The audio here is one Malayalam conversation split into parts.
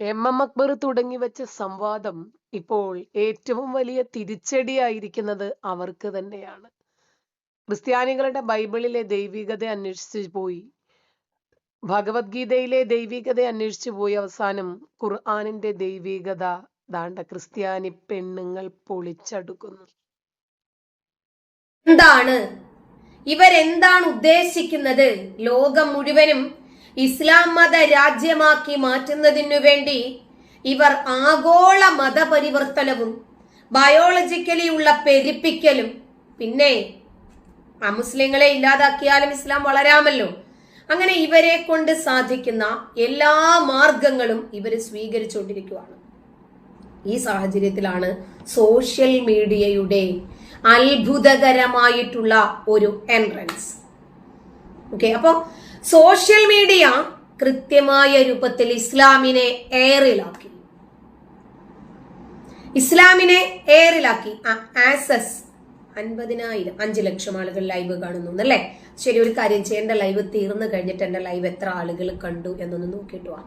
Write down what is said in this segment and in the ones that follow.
എം എം അക്ബർ തുടങ്ങി വെച്ച സംവാദം ഇപ്പോൾ ഏറ്റവും വലിയ തിരിച്ചടിയായിരിക്കുന്നത് അവർക്ക് തന്നെയാണ്. ക്രിസ്ത്യാനികളുടെ ബൈബിളിലെ ദൈവികത അന്വേഷിച്ചു പോയി. ഭഗവത്ഗീതയിലെ ദൈവികത അന്വേഷിച്ചു പോയി അവസാനം ഖുർആാനിന്റെ ദൈവികത ദാണ്ട ക്രിസ്ത്യാനി പെണ്ണുങ്ങൾ പൊളിച്ചടുക്കുന്നു. എന്താണ്? ഇവരെന്താണ് ഉദ്ദേശിക്കുന്നത്? ലോകം മുഴുവനും ഇസ്ലാം മത രാജ്യമാക്കി മാറ്റുന്നതിനു വേണ്ടി ഇവർ ആഗോള മതപരിവർത്തനവും ബയോളജിക്കലി ഉള്ള പെരുപ്പിക്കലും പിന്നെ അമുസ്ലിങ്ങളെ ഇല്ലാതാക്കിയാലും ഇസ്ലാം വളരാമല്ലോ. അങ്ങനെ ഇവരെ കൊണ്ട് സാധിക്കുന്ന എല്ലാ മാർഗങ്ങളും ഇവർ സ്വീകരിച്ചുകൊണ്ടിരിക്കുകയാണ് ഈ സാഹചര്യത്തിലാണ് സോഷ്യൽ മീഡിയയുടെ അത്ഭുതകരമായിട്ടുള്ള ഒരു എൻട്രൻസ് ഓക്കെ അപ്പോ സോഷ്യൽ മീഡിയ കൃത്യമായ രൂപത്തിൽ ഇസ്ലാമിനെ എയറിലാക്കി ഇസ്ലാമിനെ എയറിലാക്കി ആസസ് അൻപതിനായിരം അഞ്ച് ലക്ഷം ആളുകൾ ലൈവ് കാണുന്നു എന്നല്ലേ? ശരി ഒരു കാര്യം ചെയ്യ എന്റെ ലൈവ് തീർന്നു കഴിഞ്ഞിട്ട് എന്റെ ലൈവ് എത്ര ആളുകൾ കണ്ടു എന്നൊന്ന് നോക്കിയിട്ട് വാ.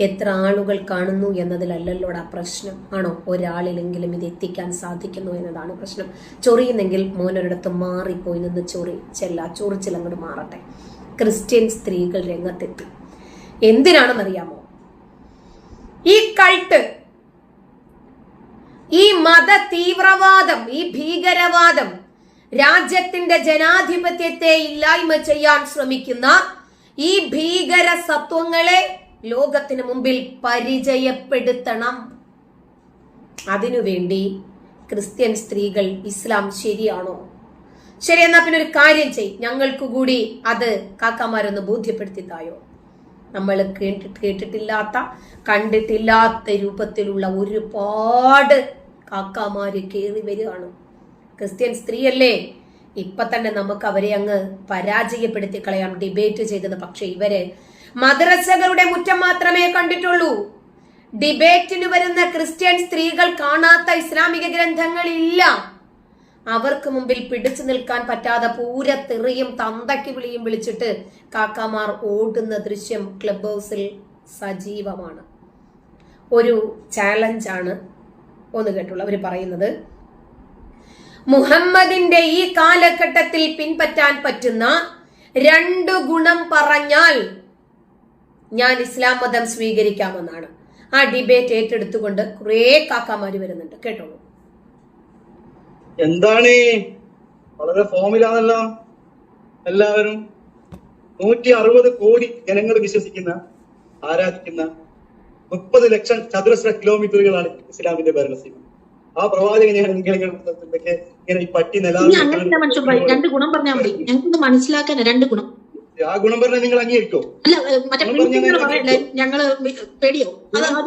എത്ര ആളുകൾ കാണുന്നു എന്നതിലല്ലല്ലോടാ പ്രശ്നം. ആണോ? ഒരാളിലെങ്കിലും ഇത് എത്തിക്കാൻ സാധിക്കുന്നു എന്നതാണ് പ്രശ്നം. ചൊറിയുന്നെങ്കിൽ മോനൊരിടത്ത് മാറിപ്പോയി നിന്ന് ചൊറി ചെല്ല ചൊറിച്ചിൽ മാറട്ടെ. ക്രിസ്ത്യൻ സ്ത്രീകൾ രംഗത്തെത്തി. എന്തിനാണെന്നറിയാമോ? ഈ കൾട്ട് ഈ മത തീവ്രവാദം ഈ ഭീകരവാദം രാജ്യത്തിന്റെ ജനാധിപത്യത്തെ ഇല്ലായ്മ ചെയ്യാൻ ശ്രമിക്കുന്ന ഈ ഭീകര സത്വങ്ങളെ ലോകത്തിന് മുമ്പിൽ പരിചയപ്പെടുത്തണം. അതിനുവേണ്ടി ക്രിസ്ത്യൻ സ്ത്രീകൾ ഇസ്ലാം ശരിയാണോ? ശരി എന്നാ പിന്നെ ഒരു കാര്യം ചെയ് ഞങ്ങൾക്ക് കൂടി അത് കാക്കാമാരൊന്ന് ബോധ്യപ്പെടുത്തി തായോ. നമ്മൾ കേട്ടിട്ട് കേട്ടിട്ടില്ലാത്ത കണ്ടിട്ടില്ലാത്ത രൂപത്തിലുള്ള ഒരുപാട് കാക്കാമാര് കയറി വരികയാണ്. ക്രിസ്ത്യൻ സ്ത്രീയല്ലേ? ഇപ്പൊ തന്നെ നമുക്ക് അവരെ അങ്ങ് പരാജയപ്പെടുത്തി കളയാം ഡിബേറ്റ് ചെയ്തത്. പക്ഷെ ഇവർ മദ്രസകളുടെ മുറ്റം മാത്രമേ കണ്ടിട്ടുള്ളൂ. ഡിബേറ്റിന് വരുന്ന ക്രിസ്ത്യൻ സ്ത്രീകൾ കാണാത്ത ഇസ്ലാമിക ഗ്രന്ഥങ്ങൾ ഇല്ല അവർക്ക് മുമ്പിൽ പിടിച്ചു നിൽക്കാൻ പറ്റാതെ പൂര തെറിയും തന്തയ്ക്ക് വിളിയും വിളിച്ചിട്ട് കാക്കമാർ ഓടുന്ന ദൃശ്യം ക്ലബ് ഹൗസിൽ സജീവമാണ്. ഒരു ചാലഞ്ചാണ് ഒന്ന് കേട്ടുള്ള അവർ പറയുന്നത് മുഹമ്മദിന്റെ ഈ കാലഘട്ടത്തിൽ പിൻപറ്റാൻ പറ്റുന്ന രണ്ടു ഗുണം പറഞ്ഞാൽ ഞാൻ ഇസ്ലാം മതം സ്വീകരിക്കാമെന്നാണ്. ആ ഡിബേറ്റ് ഏറ്റെടുത്തുകൊണ്ട് കുറെ കാക്കാമാര് വരുന്നുണ്ട്. കേട്ടോളൂ. എന്താണ് വളരെ ഫോമിലാണല്ലോ എല്ലാവരും? നൂറ്റി അറുപത് കോടി ജനങ്ങൾ വിശ്വസിക്കുന്ന ആരാധിക്കുന്ന മുപ്പത് ലക്ഷം ചതുരശ്ര കിലോമീറ്ററുകളാണ് ഇസ്ലാമിന്റെ ഭരണസീമ. ആ പ്രവാചകനെയാണ് ഇങ്ങനെ ഈ പട്ടി നില രണ്ട് ഗുണം പറഞ്ഞാൽ മതി. ഞങ്ങൾക്കൊന്ന് മനസ്സിലാക്കാൻ രണ്ട് ഗുണം. ആ ഗുണം പറഞ്ഞാൽ നിങ്ങൾ അംഗീകരിക്കോ? ഞങ്ങൾ പേടിയോ?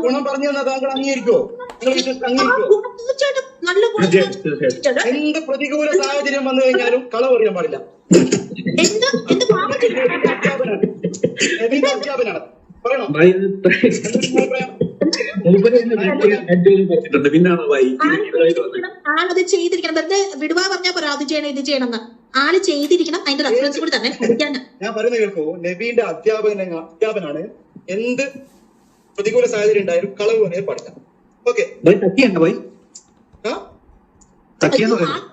ഗുണം- പറഞ്ഞു താങ്കൾ അംഗീകരിക്കോ? നിങ്ങൾ അംഗീകരിക്കോ? നല്ല. എന്ത് പ്രതികൂല സാഹചര്യം വന്നു കഴിഞ്ഞാലും കളവ് പറയാൻ പാടില്ല. അധ്യാപനാണ് പറയണോ? പറഞ്ഞിട്ടുണ്ട് പിന്നാണ് ആളത് ചെയ്തിരിക്കണം. വെറുതെ വിടുവാ പറഞ്ഞാൽ പോരാ. അത് ചെയ്യണം ഇത് ചെയ്യണം ആൾ ചെയ്തിരിക്കണം. അതിന്റെ റെഫറൻസ് കൂടി തന്നെ ഞാൻ പറയുന്നത് കേൾക്കൂ. നബീന്റെ അധ്യാപകൻ അധ്യാപനാണ്. എന്ത് പ്രതികൂല സാഹചര്യം ഉണ്ടായാലും കളവ് പറയാൻ പാടില്ല. ഓക്കെ.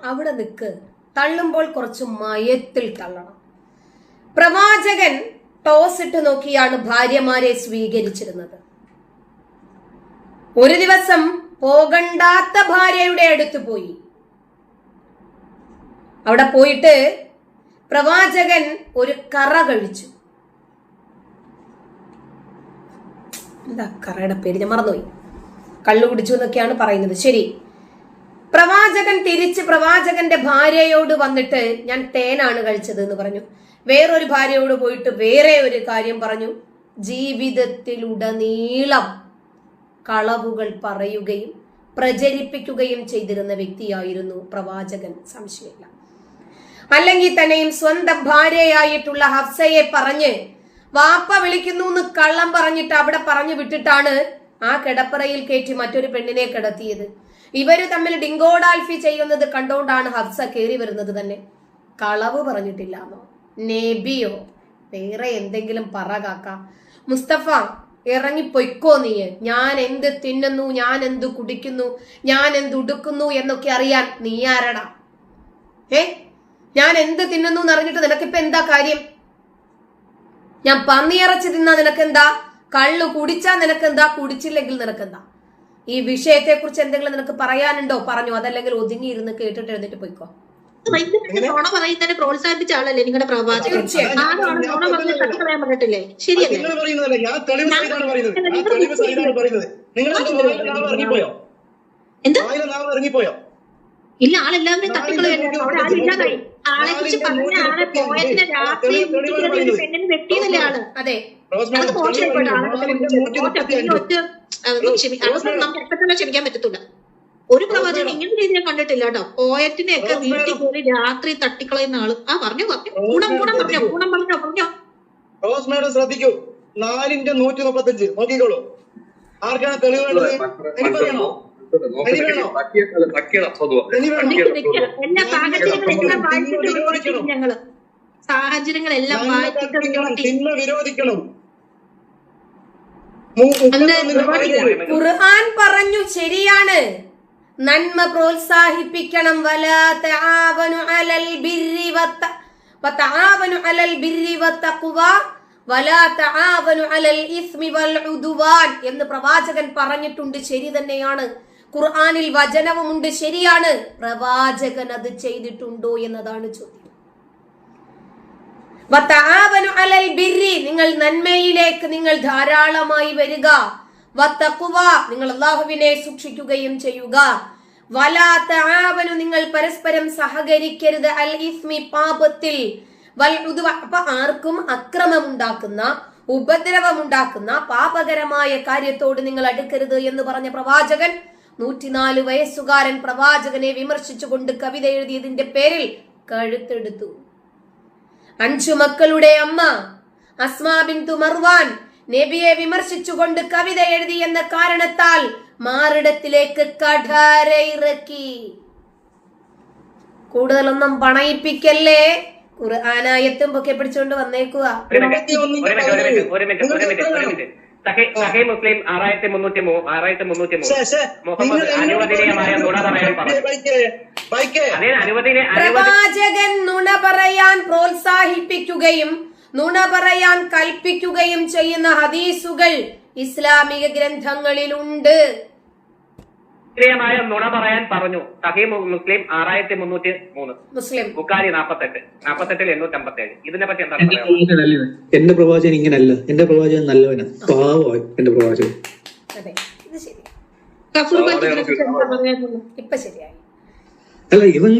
അവിടെ നിൽക്ക് തള്ളുമ്പോൾ കുറച്ച് മയത്തിൽ തള്ളണം. പ്രവാചകൻ ടോസ് ഇട്ട് നോക്കിയാണ് ഭാര്യമാരെ സ്വീകരിച്ചിരുന്നത്. ഒരു ദിവസം പോകണ്ടാത്ത ഭാര്യയുടെ അടുത്ത് പോയി. അവിടെ പോയിട്ട് പ്രവാചകൻ ഒരു കറ കഴിച്ചു. എന്താ കറയുടെ പേര്? ഞാൻ മറന്നുപോയി. കള്ളു കുടിച്ചു എന്നൊക്കെയാണ് പറയുന്നത്. ശരി. പ്രവാചകൻ തിരിച്ച് പ്രവാചകന്റെ ഭാര്യയോട് വന്നിട്ട് ഞാൻ തേനാണ് കഴിച്ചത് എന്ന് പറഞ്ഞു. വേറൊരു ഭാര്യയോട് പോയിട്ട് വേറെ ഒരു കാര്യം പറഞ്ഞു. ജീവിതത്തിലുടനീളം കളവുകൾ പറയുകയും പ്രചരിപ്പിക്കുകയും ചെയ്തിരുന്ന വ്യക്തിയായിരുന്നു പ്രവാചകൻ. സംശയമില്ല. അല്ലെങ്കിൽ തന്നെയും സ്വന്തം ഭാര്യയായിട്ടുള്ള ഹഫ്സയെ പറഞ്ഞ് വാപ്പ വിളിക്കുന്നു എന്ന് കള്ളം പറഞ്ഞിട്ട് അവിടെ പറഞ്ഞു വിട്ടിട്ടാണ് ആ കിടപ്പറയിൽ കയറ്റി മറ്റൊരു പെണ്ണിനെ കിടത്തിയത്. ഇവർ തമ്മിൽ ഡിങ്കോഡാൽഫി ചെയ്യുന്നത് കണ്ടോണ്ടാണ് ഹഫ്സ കയറി വരുന്നത് തന്നെ. കളവ് പറഞ്ഞിട്ടില്ലാന്നോ നേബിയോ? വേറെ എന്തെങ്കിലും പറ കാക്ക. മുസ്തഫ ഇറങ്ങിപ്പൊയ്ക്കോ നീ? ഞാൻ എന്ത് തിന്നുന്നു ഞാൻ എന്ത് കുടിക്കുന്നു ഞാൻ എന്ത് ഉടുക്കുന്നു എന്നൊക്കെ അറിയാൻ നീ ആരടാ? ഏ? ഞാൻ എന്ത് തിന്നുന്നു എന്ന് അറിഞ്ഞിട്ട് നിനക്കിപ്പോ എന്താ കാര്യം? ഞാൻ പന്നിയിറച്ചി തിന്നാ നിനക്കെന്താ? കള്ളു കുടിച്ചാ നിനക്കെന്താ? കുടിച്ചില്ലെങ്കിൽ നിനക്കെന്താ? ഈ വിഷയത്തെ കുറിച്ച് എന്തെങ്കിലും നിനക്ക് പറയാനുണ്ടോ? പറഞ്ഞു. അതല്ലെങ്കിൽ ഒതുങ്ങി ഒതുങ്ങിയിരുന്ന് കേട്ടിട്ട് എഴുന്നിട്ട് പോയിക്കോ. നുണ പറയുന്നതിനെ പ്രോത്സാഹിപ്പിച്ച ആളല്ലേ നിങ്ങളുടെ പ്രവാചകൻ? നുണ പറഞ്ഞ് ശരിയല്ലേ? എന്ത്? ഇല്ല ആളെല്ലാവരും തട്ടിക്കളയല്ലേ അവിടെ ആളില്ലാതായി ആളെ കുറിച്ച് പറഞ്ഞ ആളെ പോയതിനെ രാത്രി വീട്ടിൽ ഒരു പെണ്ണിന് വെട്ടിയതല്ലേ ആൾ? അതെ. ആളെ ഒറ്റ അതൊന്നും നമുക്ക് പെട്ടെന്ന് ക്ഷമിക്കാൻ പറ്റത്തില്ല. ഒരു പ്രവാചകൻ ഇങ്ങനെ രീതി ഞാൻ കണ്ടിട്ടില്ല കേട്ടോ. പോയറ്റിനെ ഒക്കെ വീട്ടിൽ കയറി രാത്രി തട്ടിക്കളയുന്ന ആൾ. ആ പറഞ്ഞു പറഞ്ഞു. കൂടം കൂടം പറഞ്ഞോ കൂടം പറഞ്ഞോ പറഞ്ഞോ. റോസ് മേഡം ശ്രദ്ധിക്കൂ. നാലിന്റെ നൂറ്റി മുപ്പത്തി അഞ്ച് നോക്കിക്കോളൂ. ആർക്കാണ് തെളിവ് വേണ്ടത്? എനിക്ക് പറയണോ സാഹചര്യങ്ങളെല്ലാം വായിച്ചിട്ട് വിശ്വസിക്കും ഞങ്ങൾ സാഹചര്യങ്ങളെല്ലാം നന്മ വായിച്ചിട്ട് കൽപ്പിക്കണം വിശ്വസിക്കും. തിന്മ വിരോധിക്കണം മു- മുപ്പത്തൊന്നിന്റെ പതിനേഴ്. ഖുർആൻ പറഞ്ഞു ശരിയാണ്. നന്മ പ്രോത്സാഹിപ്പിക്കണം. വലാ അലൽ ബിർരി വത്ത വതആവനു അലൽ ബിർരി വത്തഖ്വ വലാ അലൽ ഇസ്മി വൽ ഉദ്വാൻ എന്ന് പ്രവാചകൻ പറഞ്ഞിട്ടുണ്ട്. ശരി തന്നെയാണ്. ഖുർആാനിൽ വചനവുമുണ്ട്. ശരിയാണ്. പ്രവാചകൻ അത് ചെയ്തിട്ടുണ്ടോ എന്നതാണ് ചോദ്യം. അലൽ ബിരി നിങ്ങൾ നന്മയിലേക്ക് നിങ്ങൾ ധാരാളമായി വരിക. നിങ്ങൾ അള്ളാഹുവിനെ സൂക്ഷിക്കുകയും ചെയ്യുക. വലാ നിങ്ങൾ പരസ്പരം സഹകരിക്കരുത്. അൽ ഇസ്മി പാപത്തിൽ. വൽ അപ്പൊ ആർക്കും അക്രമമുണ്ടാക്കുന്ന ഉപദ്രവമുണ്ടാക്കുന്ന പാപകരമായ കാര്യത്തോട് നിങ്ങൾ അടുക്കരുത് എന്ന് പറഞ്ഞ പ്രവാചകൻ നൂറ്റിനാല് വയസ്സുകാരൻ പ്രവാചകനെ വിമർശിച്ചുകൊണ്ട് കവിത എഴുതിയതിന്റെ പേരിൽ കഴുത്തെടുത്തു. അഞ്ചു മക്കളുടെ അമ്മ. അസ്മാ ബിന്തു മർവാൻ നബിയെ വിമർശിച്ചുകൊണ്ട് കവിത എഴുതി എന്ന കാരണത്താൽ മാറിടത്തിലേക്ക് കഠാര ഇറക്കി കൂടുതലൊന്നും പണയിപ്പിക്കല്ലേ? ഖുർആനായത്തും പൊക്കെ പിടിച്ചുകൊണ്ട് വന്നേക്കുക ആറായിരത്തി മുന്നൂറ്റി ആറായിരത്തി മുന്നൂറ്റി മൂന്ന് അനുവദനീയമായ നുണ പറയാൻ പറഞ്ഞു. പ്രവാചകൻ നുണ പറയാൻ പ്രോത്സാഹിപ്പിക്കുകയും നുണ പറയാൻ കൽപ്പിക്കുകയും ചെയ്യുന്ന ഹദീസുകൾ ഇസ്ലാമിക ഗ്രന്ഥങ്ങളിലുണ്ട്. ശാസ്ത്രീയമായ നുണ പറയാൻ പറഞ്ഞു. സഹി മുസ്ലിം ആറായിരത്തി മുന്നൂറ്റി മൂന്ന്. മുസ്ലിം. ബുക്കാരി നാപ്പത്തെട്ട്. നാപ്പത്തെട്ടിൽ എണ്ണൂറ്റി അമ്പത്തി ഏഴ് ഇതിനെ പറ്റി എന്താ എന്റെ പ്രവാചകൻ അല്ല എന്റെ പ്രവാചകൻ ഇങ്ങനല്ല. എന്റെ പ്രവാചകൻ നല്ലവനാ. പാവമായി എന്റെ പ്രവാചകൻ. ഇപ്പൊ ശരിയായി. അല്ല ഇവ-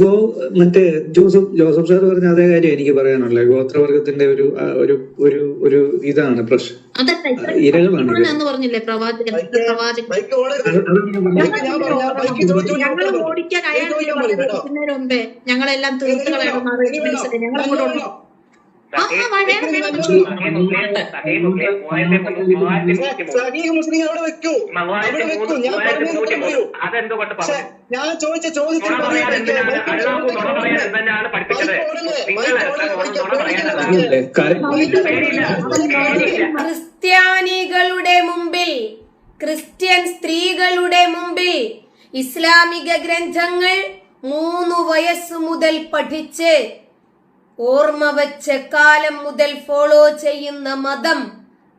ഗോ മറ്റേ ജോസഫ് ജോസഫ് സാർ പറഞ്ഞ അതേ കാര്യം എനിക്ക് പറയാനുള്ളത്. ഗോത്രവർഗത്തിന്റെ ഒരു ഒരു ഒരു ഒരു ഇതാണ് പ്രശ്നം. അതല്ല ഇരകളാണ് എന്ന് പറഞ്ഞില്ലേ പ്രവാചകൻ? ഞങ്ങൾ ഓടിക്കാൻ അയാൾ ഞങ്ങളെല്ലാം? ഞങ്ങൾ അതെന്തുകൊണ്ട് ഞാൻ ചോദിച്ച ചോദ്യത്തിന് ക്രിസ്ത്യാനികളുടെ മുമ്പിൽ ക്രിസ്ത്യൻ സ്ത്രീകളുടെ മുമ്പിൽ ഇസ്ലാമിക ഗ്രന്ഥങ്ങൾ മൂന്ന് വയസ്സ് മുതൽ പഠിച്ച് ഓർമ്മ വച്ച കാലം മുതൽ ഫോളോ ചെയ്യുന്ന മതം.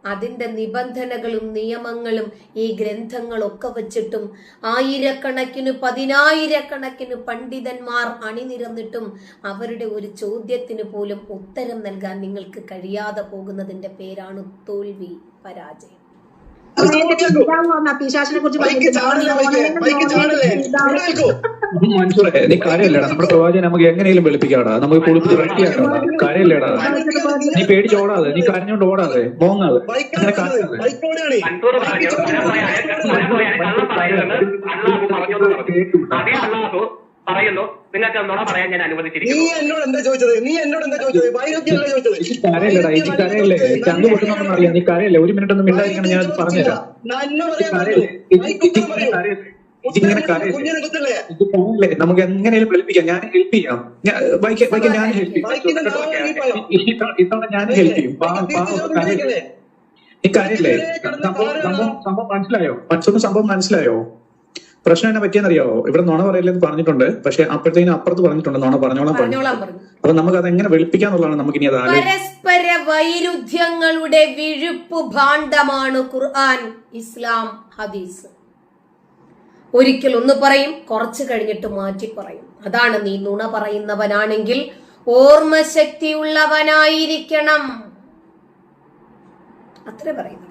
അതിന്റെ നിബന്ധനകളും നിയമങ്ങളും ഈ ഗ്രന്ഥങ്ങളൊക്കെ വച്ചിട്ടും ആയിരക്കണക്കിന് പതിനായിരക്കണക്കിന് പണ്ഡിതന്മാർ അണിനിരന്നിട്ടും അവരുടെ ഒരു ചോദ്യത്തിന് പോലും ഉത്തരം നൽകാൻ നിങ്ങൾക്ക് കഴിയാതെ പോകുന്നതിന്റെ പേരാണ് തോൽവി പരാജയം. മൻസൂറെ നീ കാര്യമല്ലേടാ. നമ്മുടെ പ്രവാചകൻ നമുക്ക് എങ്ങനെയും വെളുപ്പിക്കാടാ. നമുക്ക് കുളിപ്പിച്ച് റെഡിയാക്കാടാ കാര്യമല്ലേടാ. നീ പേടിച്ച് ഓടാതെ നീ കരഞ്ഞോണ്ട് ഓടാതെ മോങ്ങാതെ. അങ്ങനെ കരയാതെ ബൈക്ക് പറയുന്നു. നിങ്ങൾക്ക് നുണ പറയാൻ ഞാൻ നീ അനുവദിച്ചിരിക്കുന്നു എന്നോട് എന്താ ചോദിച്ചത്? നീ എന്നോട് എന്താ ചോദിച്ചത്? ചോദിച്ചത്? നീ കരയില്ലേ? ഒരു മിനിറ്റ് ഒന്നും മിണ്ടായിരിക്കണം ഞാൻ പറഞ്ഞുതരാം. ഇതിങ്ങനെ. കരയില്ലേ? നമുക്ക് എങ്ങനെയും ഹെൽപ്പിക്കാം ഞാൻ ഹെൽപ്പ് ചെയ്യാം. ഞാൻ ബൈക്ക് ബൈക്ക് ഞാൻ ഹെൽപ്പ് ചെയ്യാം. ഇത്തവണ ഞാൻ ഹെൽപ്പ് ചെയ്യും. ഇക്കാര്യല്ലേ കരയില്ലേ? സംഭവം സംഭവം മനസ്സിലായോ? മറ്റൊന്ന് സംഭവം മനസ്സിലായോ? പ്രശ്നം എന്നെ പറ്റിയെന്നറിയാവോ? ഇവിടെ നുണ പറയില്ലെന്ന് പറഞ്ഞിട്ടുണ്ട്. പക്ഷെ അപ്പോഴത്തേനും അപ്പുറത്ത് പറഞ്ഞിട്ടുണ്ട്. നുണ പറഞ്ഞോളാം പറഞ്ഞു. പറഞ്ഞോളാൻ പറഞ്ഞു. അപ്പൊ നമുക്ക് അത് എങ്ങനെ വെളുപ്പിക്കാന്നുള്ളതാണ് നമുക്ക് ഇനി അത് പരസ്പര വൈരുദ്ധ്യങ്ങളുടെ വിഴുപ്പ് ഭാണ്ഡമാണ് ഖുർആൻ ഇസ്ലാം ഹദീസ്. ഒരിക്കൽ ഒന്ന് പറയും കുറച്ച് കഴിഞ്ഞിട്ട് മാറ്റി പറയും. അതാണ് നീ നുണ പറയുന്നവനാണെങ്കിൽ ഓർമ്മശക്തിയുള്ളവനായിരിക്കണം. അത്രേ പറയുന്നു